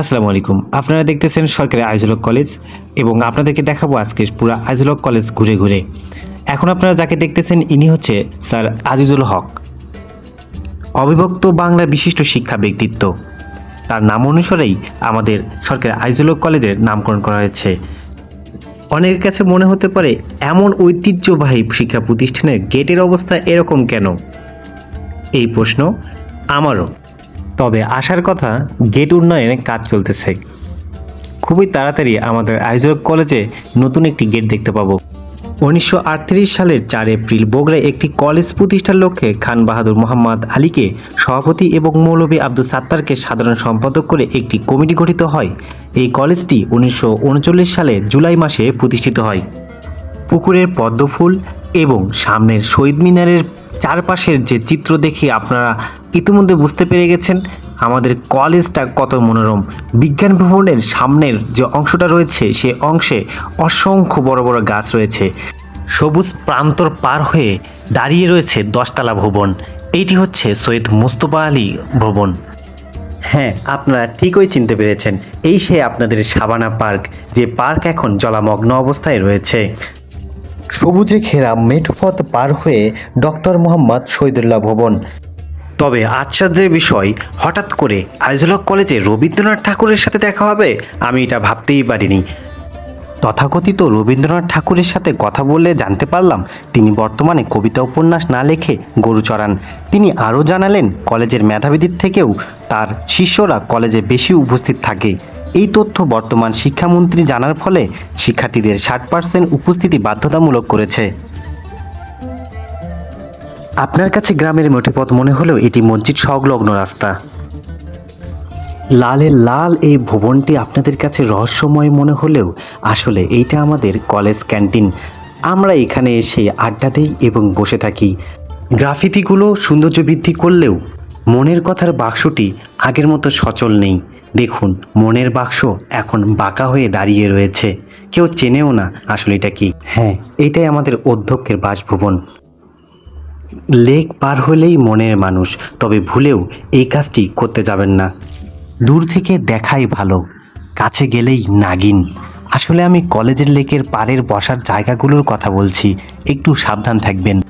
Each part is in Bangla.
আসসালামু আলাইকুম। আপনারা দেখতেছেন সরকারি আইজলক কলেজ এবং আপনাদেরকে দেখাবো আজকে পুরো আইজলক কলেজ ঘুরে ঘুরে। এখন আপনারা যাকে দেখতেছেন, ইনি হচ্ছে স্যার আজিজুল হক। অবিভক্ত বাংলা বিশিষ্ট শিক্ষা ব্যক্তিত্ব। তার নাম অনুসারেই আমাদের সরকারি আইজলক কলেজের নামকরণ করা হয়েছে। অনেকের কাছে মনে হতে পারে, এমন ঐতিহ্যবাহী শিক্ষা প্রতিষ্ঠানের গেটের অবস্থা এরকম কেন? এই প্রশ্ন আমারও। তবে আসার কথা গেট উন্নয়নে কাজ চলতেছে। খুবই তাড়াতাড়ি আমাদের আইজক কলেজে নতুন একটি গেট দেখতে পাবো। উনিশশো আটত্রিশ সালের চার এপ্রিল বগুড়ায় একটি কলেজ প্রতিষ্ঠার লক্ষ্যে খান বাহাদুর মোহাম্মদ আলীকে সভাপতি এবং মৌলভী আব্দুল সাত্তারকে সাধারণ সম্পাদক করে একটি কমিটি গঠিত হয়। এই কলেজটি উনিশশো উনচল্লিশ সালে জুলাই মাসে প্রতিষ্ঠিত হয়। পুকুরের পদ্মফুল এবং সামনের শহীদ মিনারের চারপাশের যে চিত্র দেখে আপনারা ইতিমধ্যে বুঝতে পেরে গেছেন, আমাদের কলেজটা কত মনোরম। বিজ্ঞান ভবনের সামনের যে অংশটা রয়েছে, সে অংশে অসংখ্য বড় বড় গাছ রয়েছে। সবুজ প্রান্তর পার হয়ে দাঁড়িয়ে রয়েছে দশতলা ভবন। এইটি হচ্ছে সৈয়দ মুস্তফা আলী ভবন। হ্যাঁ আপনারা ঠিকই চিনতে পেরেছেন, এই সে আপনাদের সাবানা পার্ক, যে পার্ক এখন জলামগ্ন অবস্থায় রয়েছে। সবুজে ঘেরা মেঠোপথ পার হয়ে ডক্টর মোহাম্মদ শহীদুল্লাহ ভবন। তবে আশ্চর্যের বিষয় হঠাৎ করে আইজলক কলেজে রবীন্দ্রনাথ ঠাকুরের সাথে দেখা হবে? আমি এটা ভাবতেই পারিনি। তথাকথিত রবীন্দ্রনাথ ঠাকুরের সাথে কথা বললে জানতে পারলাম তিনি বর্তমানে কবিতা উপন্যাস না লেখে গরু চড়ান। তিনি আরও জানালেন কলেজের মেধাবীদের থেকেও তার শিষ্যরা কলেজে বেশি উপস্থিত থাকে। এই তথ্য বর্তমান শিক্ষামন্ত্রী জানার ফলে শিক্ষার্থীদের ষাট পার্সেন্ট উপস্থিতি বাধ্যতামূলক করেছে। আপনার কাছে গ্রামের মোটেপথ মনে হলেও এটি মসজিদ সংলগ্ন রাস্তা। লালের লাল এই ভবনটি আপনাদের কাছে রহস্যময় মনে হলেও আসলে এইটা আমাদের কলেজ ক্যান্টিন। আমরা এখানে এসে আড্ডা দিই এবং বসে থাকি। গ্রাফিতিগুলো সৌন্দর্য বৃদ্ধি করলেও মনের কথার বাক্সটি আগের মতো সচল নেই। দেখুন, মনের বাক্স এখন বাঁকা হয়ে দাঁড়িয়ে রয়েছে। কেউ চেনেও না আসলে এটা কি। হ্যাঁ এটাই আমাদের অধ্যক্ষের বাসভবন। লেক পার হলেই মনের মানুষ, তবে ভুলেও এই কাজটি করতে যাবেন না। দূর থেকে দেখাই ভালো, কাছে গেলেই নাগিন। আসলে আমি কলেজের লেকের পাড়ের বসার জায়গাগুলোর কথা বলছি, একটু সাবধান থাকবেন।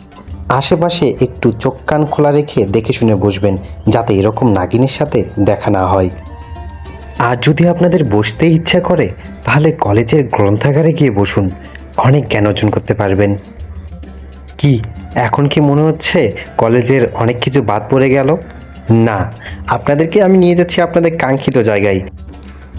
আশেপাশে একটু চোখ কান খোলা রেখে দেখে শুনে বসবেন, যাতে এরকম নাগিনের সাথে দেখা না হয়। আর যদি আপনাদের বসতে ইচ্ছা করে, তাহলে কলেজের গ্রন্থাগারে গিয়ে বসুন। অনেক জ্ঞান অর্জন করতে পারবেন। কি, এখন কি মনে হচ্ছে কলেজের অনেক কিছু বাদ পড়ে গেল? না, আপনাদেরকে আমি নিয়ে যাচ্ছি আপনাদের কাঙ্ক্ষিত জায়গায়।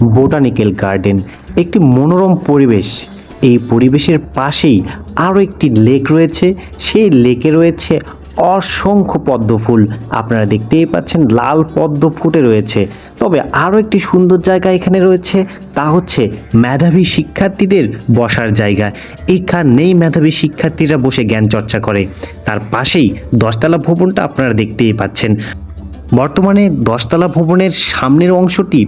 বোটানিক্যাল গার্ডেন, একটি মনোরম পরিবেশ। এই পরিবেশের পাশেই আরও একটি লেক রয়েছে। সেই লেকে রয়েছে অসংখ্য পদ্ম ফুল আপনারা দেখতেই পাচ্ছেন লাল পদ্ম ফুটে রয়েছে। তবে আরও একটি সুন্দর জায়গা এখানে রয়েছে, তা হচ্ছে মেধাবী শিক্ষার্থীদের বসার জায়গা। এখানেই মেধাবী শিক্ষার্থীরা বসে জ্ঞান চর্চা করে। তার পাশেই দশতলা ভবনটা আপনারা দেখতেই পাচ্ছেন। বর্তমানে দশতলা ভবনের সামনের অংশটি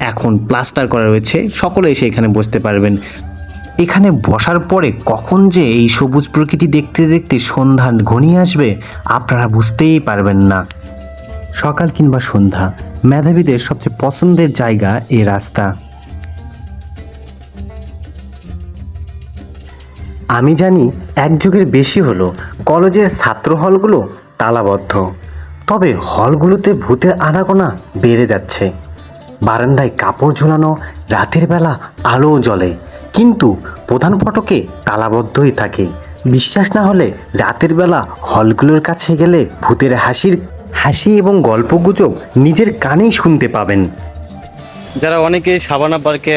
এখন প্লাস্টার করা রয়েছে। সকলে এসে এখানে বসতে পারবেন। এখানে বসার পরে কখন যে এই সবুজ প্রকৃতি দেখতে দেখতে সন্ধ্যা ঘনিয়ে আসবে, আপনারা বুঝতেই পারবেন না। সকাল কিংবা সন্ধ্যা, মেধাবীদের সবচেয়ে পছন্দের জায়গা এই রাস্তা। আমি জানি এক যুগের বেশি হলো কলেজের ছাত্র হলগুলো তালাবদ্ধ, তবে হলগুলোতে ভূতের আনাগোনা বেড়ে যাচ্ছে। বারান্দায় কাপড় ঝোলানো, রাতের বেলা আলো জ্বলে কিন্তু প্রধান ফটকে তালাবদ্ধই থাকে। বিশ্বাস না হলে রাতের বেলা হলগুলোর কাছে গেলে ভূতের হাসির হাসি এবং গল্পগুজব নিজের কানেই শুনতে পাবেন। যারা অনেকে সাবানা পার্কে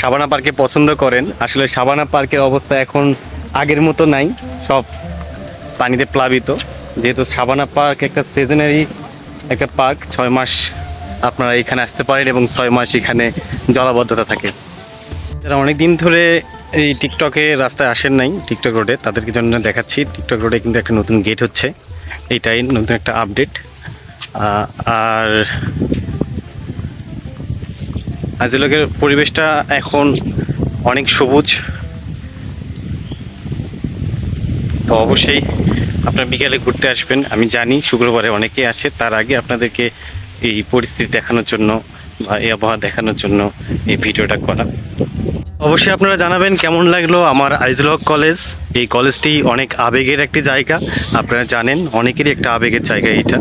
সাবানা পার্কে পছন্দ করেন, আসলে সাবানা পার্কের অবস্থা এখন আগের মতো নাই, সব পানিতে প্লাবিত। যেহেতু সাবানা পার্ক একটা সিজনারি একটা পার্ক, ছয় মাস আপনারা এখানে আসতে পারেন এবং ছয় মাস এখানে জলাবদ্ধতা থাকে। যারা অনেক দিন ধরে এই টিকটকে রাস্তায় আসেন নাই টিকটক রোডে তাদেরকে জন্য দেখাচ্ছি। টিকটক রোডে কিন্তু একটা নতুন গেট হচ্ছে। এটাই নতুন একটা আপডেট আর আজিলকের পরিবেশটা এখন অনেক সবুজ। তো অবশ্যই আপনার বিকালে ঘুরতে আসবেন। আমি জানি শুক্রবারে অনেকেই আসে। তার আগে আপনাদেরকে এই পরিস্থিতি দেখানোর জন্য বা এই আবহাওয়া দেখানোর জন্য এই ভিডিওটা করা। অবশ্যই আপনারা জানাবেন কেমন লাগল আমার আইজলক কলেজ এই কলেজটি অনেক আবেগের একটি জায়গা, আপনারা জানেন, অনেকেরই একটা আবেগের জায়গা এটা